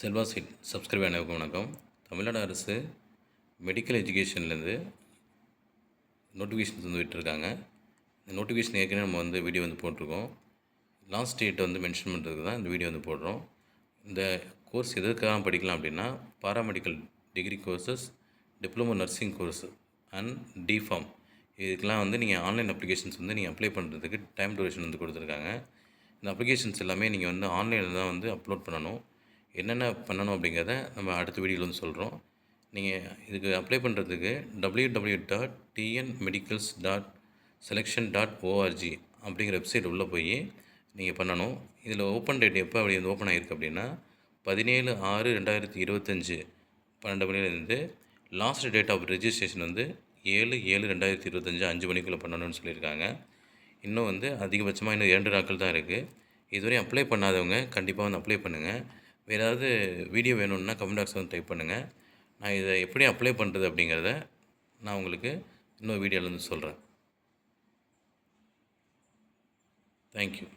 Selva seat subscribe அனைவருக்கும் வணக்கம். தமிழ்நாடு அரசு மெடிக்கல் எஜுகேஷன்லேருந்து நோட்டிஃபிகேஷன்ஸ் வந்து விட்டுருக்காங்க. இந்த நோட்டிஃபிகேஷன் ஏற்கனவே நம்ம வந்து வீடியோ வந்து போட்டிருக்கோம். லாஸ்ட் டேட்டை வந்து மென்ஷன் பண்ணுறதுக்கு தான் இந்த வீடியோ வந்து போடுறோம். இந்த கோர்ஸ் எதற்காக படிக்கலாம் அப்படின்னா paramedical degree courses diploma nursing course and D Pharm இதுக்கெலாம் வந்து நீங்கள் ஆன்லைன் அப்ளிகேஷன்ஸ் வந்து நீங்கள் அப்ளை பண்ணுறதுக்கு டைம் டூரேஷன் வந்து கொடுத்துருக்காங்க. இந்த அப்ளிகேஷன்ஸ் எல்லாமே நீங்கள் வந்து ஆன்லைனில் தான் வந்து அப்லோட் பண்ணணும். என்னென்ன பண்ணணும் அப்படிங்கிறத நம்ம அடுத்த வீடியோவில் வந்து சொல்கிறோம் நீங்கள் இதுக்கு அப்ளை பண்ணுறதுக்கு W W dot TN medicals dot selection dot ORG அப்படிங்கிற வெப்சைட் உள்ளே போய் நீங்கள் பண்ணணும். இதில் ஓப்பன் டேட் எப்போ அப்படி வந்து ஓப்பன் ஆகிருக்கு அப்படின்னா பதினேழு ஆறு ரெண்டாயிரத்தி இருபத்தஞ்சி பன்னெண்டு மணிலேருந்து லாஸ்ட் டேட் ஆஃப் ரெஜிஸ்ட்ரேஷன் வந்து ஏழு ஏழு ரெண்டாயிரத்தி இருபத்தஞ்சு அஞ்சு மணிக்குள்ளே பண்ணணும்னு சொல்லியிருக்காங்க. இன்னும் வந்து அதிகபட்சமாக இன்னும் இரண்டு நாட்கள் தான் இருக்குது இதுவரையும் அப்ளை பண்ணாதவங்க கண்டிப்பாக வந்து அப்ளை பண்ணுங்கள் வேறு ஏதாவது வீடியோ வேணும்னா கமெண்ட் பாக்ஸ் வந்து டைப் பண்ணுங்கள் நான் இதை எப்படி அப்ளை பண்ணுறது அப்படிங்கிறத நான் உங்களுக்கு இன்னொரு வீடியோவில் வந்து சொல்கிறேன் தேங்க்யூ